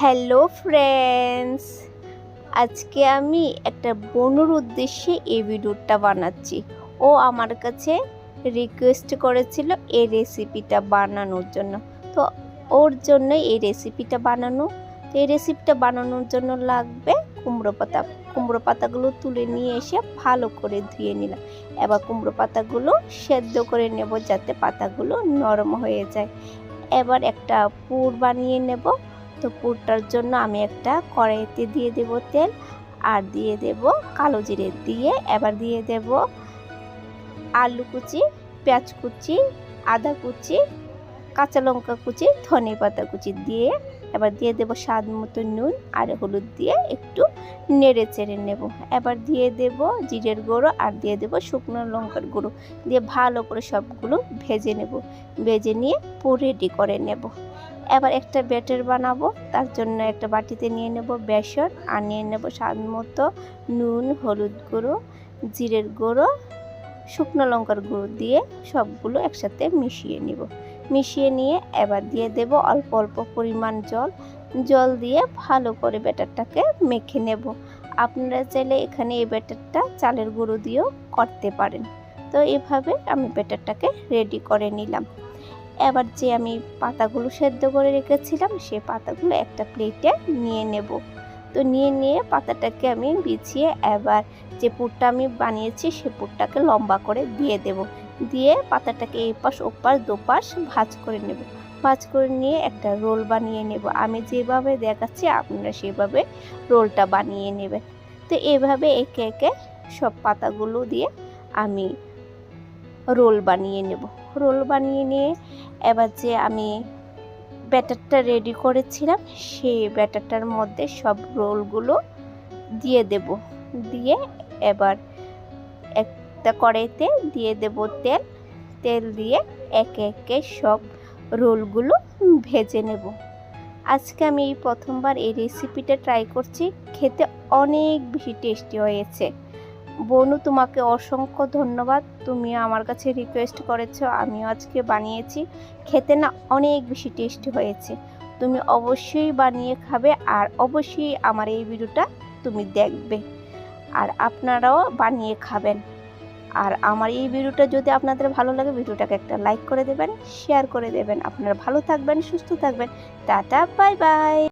Hello friends, আজকে আমি একটা বনুর উদ্দেশ্যে এই ভিডিওটা বানাচ্ছি। ও আমার কাছে রিকোয়েস্ট করেছিল এই রেসিপিটা বানানোর জন্য। তো ওর জন্য এই রেসিপিটা বানানো। তো এই রেসিপিটা বানানোর জন্য লাগবে কুমড়ো পাতা। কুমড়ো পাতাগুলো তুলে নিয়ে এসে ভালো করে ধুয়ে নিলাম। এবার কুমড়ো পাতাগুলো সেদ্ধ করে নেব যাতে পাতাগুলো নরম হয়ে যায়। এবার একটা পুর বানিয়ে নেব। তো পুরটার জন্য আমি একটা কড়াইতে দিয়ে দেব তেল আর দিয়ে দেব কালো জিরে। দিয়ে এবার দিয়ে দেব আলু কুচি, পেঁয়াজ কুচি, আদা কুচি, কাঁচা লঙ্কা কুচি, ধনে পাতা কুচি দিয়ে এবার দিয়ে দেব স্বাদ মতো নুন আর হলুদ দিয়ে একটু নেড়ে চেড়ে নেব। এবার দিয়ে দেব জিরের গুঁড়ো আর দিয়ে দেব শুকনো লঙ্কার গুঁড়ো। দিয়ে ভালো করে সবগুলো ভেজে নেব। ভেজে নিয়ে পুর রেডি করে নেব। এবার একটা ব্যাটার বানাবো। তার জন্য একটা বাটিতে নিয়ে নেব বেসন আর নিয়ে নেব স্বাদ মতো নুন, হলুদ গুঁড়ো, জিরের গুঁড়ো, শুকনো লঙ্কার গুঁড়ো দিয়ে সবগুলো একসাথে মিশিয়ে নিব। মিশিয়ে নিয়ে এবার দিয়ে দেব অল্প অল্প পরিমাণ জল। জল দিয়ে ভালো করে ব্যাটারটাকে মেখে নেব। আপনারা চাইলে এখানে এই ব্যাটারটা চালের গুঁড়ো দিয়েও করতে পারেন। তো এভাবে আমি ব্যাটারটাকে রেডি করে নিলাম। এবার যে আমি পাতাগুলো সেদ্ধ করে রেখেছিলাম, সে পাতাগুলো একটা প্লেটে নিয়ে নেব। তো নিয়ে নিয়ে পাতাটাকে আমি বিছিয়ে এবার যে পুরটা আমি বানিয়েছি, সে পুরটাকে লম্বা করে দিয়ে দেব। দিয়ে পাতাটাকে এই পাশ ওপাশ, দুপাশ ভাজ করে নেব। ভাজ করে নিয়ে একটা রোল বানিয়ে নেব। আমি যেভাবে দেখাচ্ছি, আপনারা সেভাবে রোলটা বানিয়ে নেবেন। তো এভাবে একে একে সব পাতাগুলো দিয়ে আমি রোল বানিয়ে নেব। রোল বানিয়ে নিয়ে এবার যে আমি ব্যাটারটা রেডি করেছিলাম, সেই ব্যাটারটার মধ্যে সব রোলগুলো দিয়ে দেব। দিয়ে এবার একটা কড়াইতে দিয়ে দেব তেল। তেল দিয়ে একে একে সব রোলগুলো ভেজে নেব। আজকে আমি এই প্রথমবার এই রেসিপিটা ট্রাই করছি। খেতে অনেক বেশি টেস্টি হয়েছে। বনু, তোমাকে অসংখ্য ধন্যবাদ। তুমি আমার কাছে রিকোয়েস্ট করেছ, আমিও আজকে বানিয়েছি। খেতে না অনেক বেশি টেস্টি হয়েছে। তুমি অবশ্যই বানিয়ে খাবে আর অবশ্যই আমার এই ভিডিওটা তুমি দেখবে। আর আপনারাও বানিয়ে খাবেন। আর আমার এই ভিডিওটা যদি আপনাদের ভালো লাগে, ভিডিওটাকে একটা লাইক করে দেবেন শেয়ার করে দেবেন। আপনারা ভালো থাকবেন, সুস্থ থাকবেন। Tata bye bye